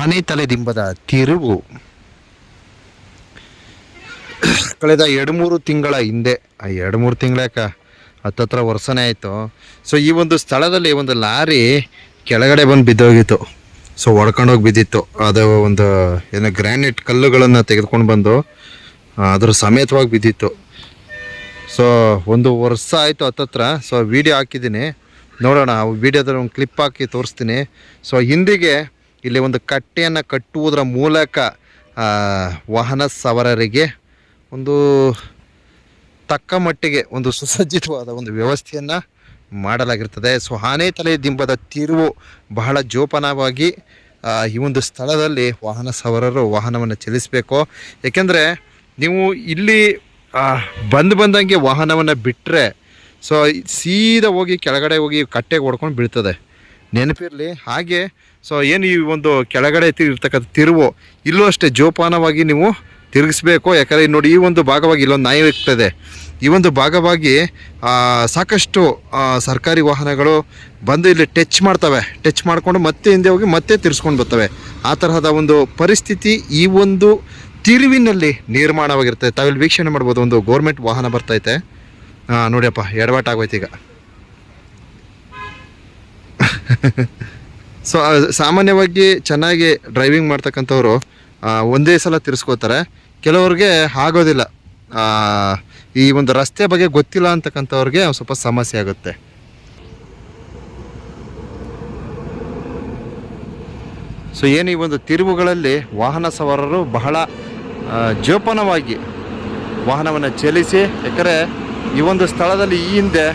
ಆನೆ ತಲೆದಿಂಬದ ತಿರುವು. ಕಳೆದ ಎರಡು ಮೂರು ತಿಂಗಳ ಹಿಂದೆ, ಆ ಎರಡು ಮೂರು ತಿಂಗಳಕ್ಕೆ ಹತ್ತತ್ರ ವರ್ಷನೇ ಆಯಿತು. ಸೊ ಈ ಒಂದು ಸ್ಥಳದಲ್ಲಿ ಒಂದು ಲಾರಿ ಕೆಳಗಡೆ ಬಂದು ಬಿದ್ದೋಗಿತ್ತು. ಸೊ ಹೊಡ್ಕೊಂಡೋಗಿ ಬಿದ್ದಿತ್ತು. ಅದು ಒಂದು, ಏನೋ, ಗ್ರಾನೈಟ್ ಕಲ್ಲುಗಳನ್ನು ತೆಗೆದುಕೊಂಡು ಬಂದು ಅದರ ಸಮೇತವಾಗಿ ಬಿದ್ದಿತ್ತು. ಸೊ ಒಂದು ವರ್ಷ ಆಯಿತು ಹತ್ತತ್ರ. ಸೊ ವಿಡಿಯೋ ಹಾಕಿದ್ದೀನಿ. ನೋಡೋಣ ವಿಡಿಯೋದಲ್ಲಿ ಒಂದು ಕ್ಲಿಪ್ ಹಾಕಿ ತೋರಿಸ್ತೀನಿ. ಸೊ ಹಿಂದಿಗೆ ಇಲ್ಲಿ ಒಂದು ಕಟ್ಟೆಯನ್ನು ಕಟ್ಟುವುದರ ಮೂಲಕ ವಾಹನ ಸವಾರರಿಗೆ ಒಂದು ತಕ್ಕ ಮಟ್ಟಿಗೆ ಒಂದು ಸುಸಜ್ಜಿತವಾದ ಒಂದು ವ್ಯವಸ್ಥೆಯನ್ನು ಮಾಡಲಾಗಿರ್ತದೆ. ಸೊ, ಆನೆ ತಲೆ ದಿಂಬದ ತಿರುವು ಬಹಳ ಜೋಪಾನವಾಗಿ ಈ ಒಂದು ಸ್ಥಳದಲ್ಲಿ ವಾಹನ ಸವಾರರು ವಾಹನವನ್ನು ಚಲಿಸಬೇಕು. ಏಕೆಂದರೆ ನೀವು ಇಲ್ಲಿ ಬಂದು ಬಂದಂಗೆ ವಾಹನವನ್ನು ಬಿಟ್ಟರೆ ಸೊ, ಸೀದಾ ಹೋಗಿ ಕೆಳಗಡೆ ಹೋಗಿ ಕಟ್ಟೆಗೆ ಹೊಡ್ಕೊಂಡು ಬೀಳ್ತದೆ. ನೆನಪಿರಲಿ. ಹಾಗೆ ಸೊ ಏನು ಈ ಒಂದು ಕೆಳಗಡೆ ಇರ್ತಕ್ಕಂಥ ತಿರುವು, ಇಲ್ಲೂ ಅಷ್ಟೇ ಜೋಪಾನವಾಗಿ ನೀವು ತಿರುಗಿಸ್ಬೇಕು. ಯಾಕಂದರೆ ನೋಡಿ ಈ ಒಂದು ಭಾಗವಾಗಿ ಇಲ್ಲೊಂದು ನಾಯಿ ಇರ್ತದೆ. ಈ ಒಂದು ಭಾಗವಾಗಿ ಸಾಕಷ್ಟು ಸರ್ಕಾರಿ ವಾಹನಗಳು ಬಂದು ಇಲ್ಲಿ ಟಚ್ ಮಾಡ್ತವೆ. ಟಚ್ ಮಾಡಿಕೊಂಡು ಮತ್ತೆ ಹಿಂದೆ ಹೋಗಿ ಮತ್ತೆ ತಿರ್ಸ್ಕೊಂಡು ಬರ್ತವೆ. ಆ ತರಹದ ಒಂದು ಪರಿಸ್ಥಿತಿ ಈ ಒಂದು ತಿರುವಿನಲ್ಲಿ ನಿರ್ಮಾಣವಾಗಿರ್ತದೆ. ತಾವಿಲ್ಲಿ ವೀಕ್ಷಣೆ ಮಾಡ್ಬೋದು, ಒಂದು ಗೋರ್ಮೆಂಟ್ ವಾಹನ ಬರ್ತೈತೆ ನೋಡಿಯಪ್ಪ, ಎಡವಾಟ ಆಗೋಯ್ತು ಈಗ. ಸೊ ಸಾಮಾನ್ಯವಾಗಿ ಚೆನ್ನಾಗಿ ಡ್ರೈವಿಂಗ್ ಮಾಡ್ತಕ್ಕಂಥವ್ರು ಒಂದೇ ಸಲ ತಿರ್ಸ್ಕೋತಾರೆ. ಕೆಲವ್ರಿಗೆ ಆಗೋದಿಲ್ಲ. ಈ ಒಂದು ರಸ್ತೆ ಬಗ್ಗೆ ಗೊತ್ತಿಲ್ಲ ಅಂತಕ್ಕಂಥವ್ರಿಗೆ ಸ್ವಲ್ಪ ಸಮಸ್ಯೆ ಆಗುತ್ತೆ. ಸೊ ಏನು ಈ ಒಂದು ತಿರುವುಗಳಲ್ಲಿ ವಾಹನ ಸವಾರರು ಬಹಳ ಜೋಪಾನವಾಗಿ ವಾಹನವನ್ನು ಚಲಿಸಿ, ಯಾಕಂದರೆ ಈ ಒಂದು ಸ್ಥಳದಲ್ಲಿ ಈ ಹಿಂದೆ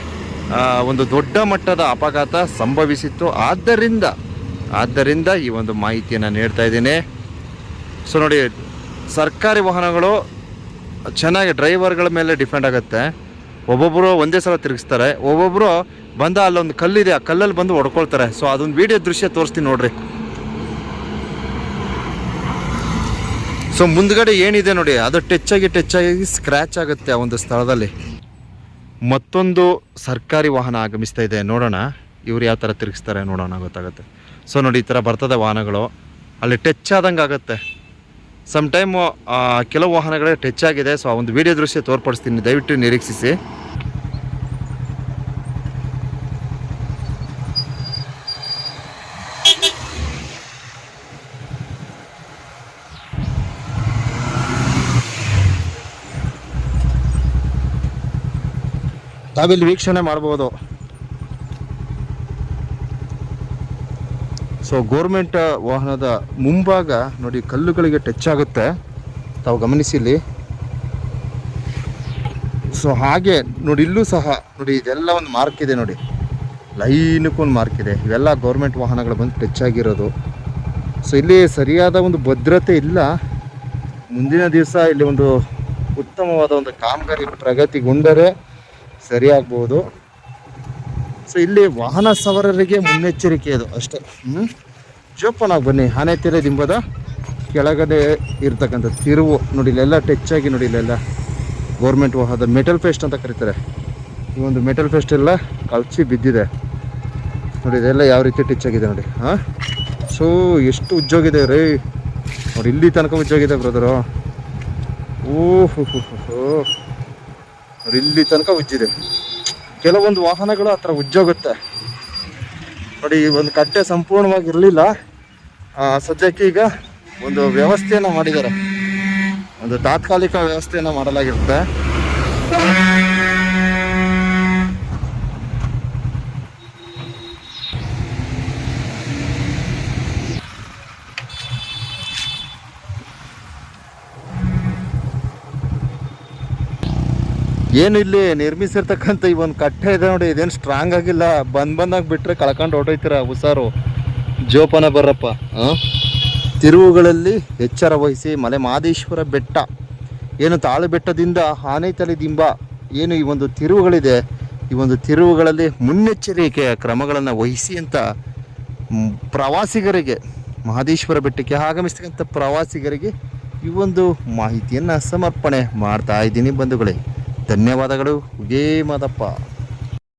ಒಂದು ದೊಡ್ಡ ಮಟ್ಟದ ಅಪಘಾತ ಸಂಭವಿಸಿತ್ತು. ಆದ್ದರಿಂದ ಆದ್ದರಿಂದ ಈ ಒಂದು ಮಾಹಿತಿಯನ್ನು ನೀಡ್ತಾ ಇದ್ದೀನಿ. ಸೊ ನೋಡಿ, ಸರ್ಕಾರಿ ವಾಹನಗಳು ಚೆನ್ನಾಗಿ ಡ್ರೈವರ್ಗಳ ಮೇಲೆ ಡಿಪೆಂಡ್ ಆಗುತ್ತೆ. ಒಬ್ಬೊಬ್ಬರು ಒಂದೇ ಸಲ ತಿರುಗಿಸ್ತಾರೆ. ಒಬ್ಬೊಬ್ಬರು ಬಂದ ಅಲ್ಲೊಂದು ಕಲ್ಲಿದೆ, ಆ ಕಲ್ಲಲ್ಲಿ ಬಂದು ಹೊಡ್ಕೊಳ್ತಾರೆ. ಸೊ ಅದೊಂದು ವಿಡಿಯೋ ದೃಶ್ಯ ತೋರಿಸ್ತೀನಿ ನೋಡ್ರಿ. ಸೊ ಮುಂದ್ಗಡೆ ಏನಿದೆ ನೋಡಿ, ಅದು ಟಚ್ ಆಗಿ ಟಚ್ ಆಗಿ ಸ್ಕ್ರ್ಯಾಚ್ ಆಗುತ್ತೆ ಆ ಒಂದು ಸ್ಥಳದಲ್ಲಿ. ಮತ್ತೊಂದು ಸರ್ಕಾರಿ ವಾಹನ ಆಗಮಿಸ್ತಾ ಇದೆ. ನೋಡೋಣ. ಇವ್ರು ಯಾವ ಥರ ತಿರುಗಿಸ್ತಾರೆ ನೋಡೋಣ, ಗೊತ್ತಾಗುತ್ತೆ. ಸೊ ನೋಡಿ, ಈ ಥರ ಬರ್ತದೆ ವಾಹನಗಳು. ಅಲ್ಲಿ ಟಚ್ ಆದಂಗೆ ಆಗುತ್ತೆ. ಸಮ್ ಟೈಮು ಕೆಲವು ವಾಹನಗಳೇ ಟಚ್ ಆಗಿದೆ. ಸೊ ಆ ಒಂದು ವಿಡಿಯೋ ದೃಶ್ಯ ತೋರ್ಪಡಿಸ್ತೀನಿ. ದಯವಿಟ್ಟು ನಿರೀಕ್ಷಿಸಿ. ತಾವಿಲ್ಲಿ ವೀಕ್ಷಣೆ ಮಾಡ್ಬೋದು. ಸೊ ಗೋರ್ಮೆಂಟ್ ವಾಹನದ ಮುಂಭಾಗ ನೋಡಿ ಕಲ್ಲುಗಳಿಗೆ ಟಚ್ ಆಗುತ್ತೆ. ತಾವು ಗಮನಿಸಿ ಇಲ್ಲಿ. ಸೊ ಹಾಗೆ ನೋಡಿ ಇಲ್ಲೂ ಸಹ ನೋಡಿ ಇದೆಲ್ಲ ಒಂದು ಮಾರ್ಕ್ ಇದೆ ನೋಡಿ. ಲೈನಕ್ಕೂ ಒಂದು ಮಾರ್ಕ್ ಇದೆ. ಇವೆಲ್ಲ ಗೌರ್ಮೆಂಟ್ ವಾಹನಗಳು ಬಂದು ಟಚ್ ಆಗಿರೋದು. ಸೊ ಇಲ್ಲಿ ಸರಿಯಾದ ಒಂದು ಭದ್ರತೆ ಇಲ್ಲ. ಮುಂದಿನ ದಿವಸ ಇಲ್ಲಿ ಒಂದು ಉತ್ತಮವಾದ ಒಂದು ಕಾಮಗಾರಿ ಪ್ರಗತಿಗೊಂಡರೆ ಸರಿಯಾಗ್ಬೋದು. ಸೊ ಇಲ್ಲಿ ವಾಹನ ಸವಾರರಿಗೆ ಮುನ್ನೆಚ್ಚರಿಕೆ ಅದು ಅಷ್ಟೇ. ಹ್ಞೂ ಜೋಪಾನಾಗಿ ಬನ್ನಿ. ಆನೆ ತೆರೆ ದಿಂಬದ ಕೆಳಗಡೆ ಇರ್ತಕ್ಕಂಥ ತಿರುವು ನೋಡಿ ಇಲ್ಲೆಲ್ಲ ಟಚ್ ಆಗಿ ನೋಡಿ ಇಲ್ಲೆಲ್ಲ ಗೌರ್ಮೆಂಟ್ ವಾಹನದ ಮೆಟಲ್ ಪೇಸ್ಟ್ ಅಂತ ಕರೀತಾರೆ. ಈ ಒಂದು ಮೆಟಲ್ ಪೇಸ್ಟ್ ಎಲ್ಲ ಕಲ್ಸಿ ಬಿದ್ದಿದೆ. ನೋಡಿ, ಇದೆಲ್ಲ ಯಾವ ರೀತಿ ಟಚ್ ಆಗಿದೆ ನೋಡಿ, ಹಾಂ? ಸೊ ಎಷ್ಟು ಉಜ್ಜೋಗಿದೆ ರೀ. ನೋಡಿ, ಇಲ್ಲಿ ತನಕ ಉಜ್ಜೋಗಿದೆ ಬ್ರದರು ಓಹ್ ಹೋ. ಇಲ್ಲಿ ತನಕ ಉಜ್ಜಿದೆ. ಕೆಲವೊಂದು ವಾಹನಗಳು ಆ ಥರ ಉಜ್ಜೋಗುತ್ತೆ. ನೋಡಿ ಒಂದು ಕಟ್ಟೆ ಸಂಪೂರ್ಣವಾಗಿ ಇರಲಿಲ್ಲ. ಸದ್ಯಕ್ಕೆ ಈಗ ಒಂದು ವ್ಯವಸ್ಥೆಯನ್ನು ಮಾಡಿದ್ದಾರೆ. ಒಂದು ತಾತ್ಕಾಲಿಕ ವ್ಯವಸ್ಥೆಯನ್ನು ಮಾಡಲಾಗಿರುತ್ತೆ. ಏನು ಇಲ್ಲಿ ನಿರ್ಮಿಸಿರ್ತಕ್ಕಂಥ ಈ ಒಂದು ಕಟ್ಟೆ ಇದೆ ನೋಡಿ, ಇದೇನು ಸ್ಟ್ರಾಂಗ್ ಆಗಿಲ್ಲ. ಬಂದ್ ಬಂದಾಗ ಬಿಟ್ರೆ ಕಳ್ಕೊಂಡು ಹೊರಟೋಯ್ತೀರ ಹುಷಾರು. ಜೋಪಾನ ಬರ್ರಪ್ಪ? ತಿರುವುಗಳಲ್ಲಿ ಎಚ್ಚರ ವಹಿಸಿ ಮಲೆ ಮಹದೇಶ್ವರ ಬೆಟ್ಟ. ಏನು ತಾಳು ಬೆಟ್ಟದಿಂದ ಆನೆತಲೆ ದಿಂಬ. ಏನು ಈ ಒಂದು ತಿರುವುಗಳಿದೆ, ಈ ಒಂದು ತಿರುವುಗಳಲ್ಲಿ ಮುನ್ನೆಚ್ಚರಿಕೆಯ ಕ್ರಮಗಳನ್ನು ವಹಿಸಿ ಅಂತ ಪ್ರವಾಸಿಗರಿಗೆ, ಮಹದೇಶ್ವರ ಬೆಟ್ಟಕ್ಕೆ ಆಗಮಿಸ್ತಕ್ಕಂಥ ಪ್ರವಾಸಿಗರಿಗೆ ಈ ಒಂದು ಮಾಹಿತಿಯನ್ನು ಸಮರ್ಪಣೆ ಮಾಡ್ತಾ ಇದ್ದೀನಿ ಬಂಧುಗಳೇ. ಧನ್ಯವಾದಗಳು. ಉಗೇ ಮಾದಪ್ಪ.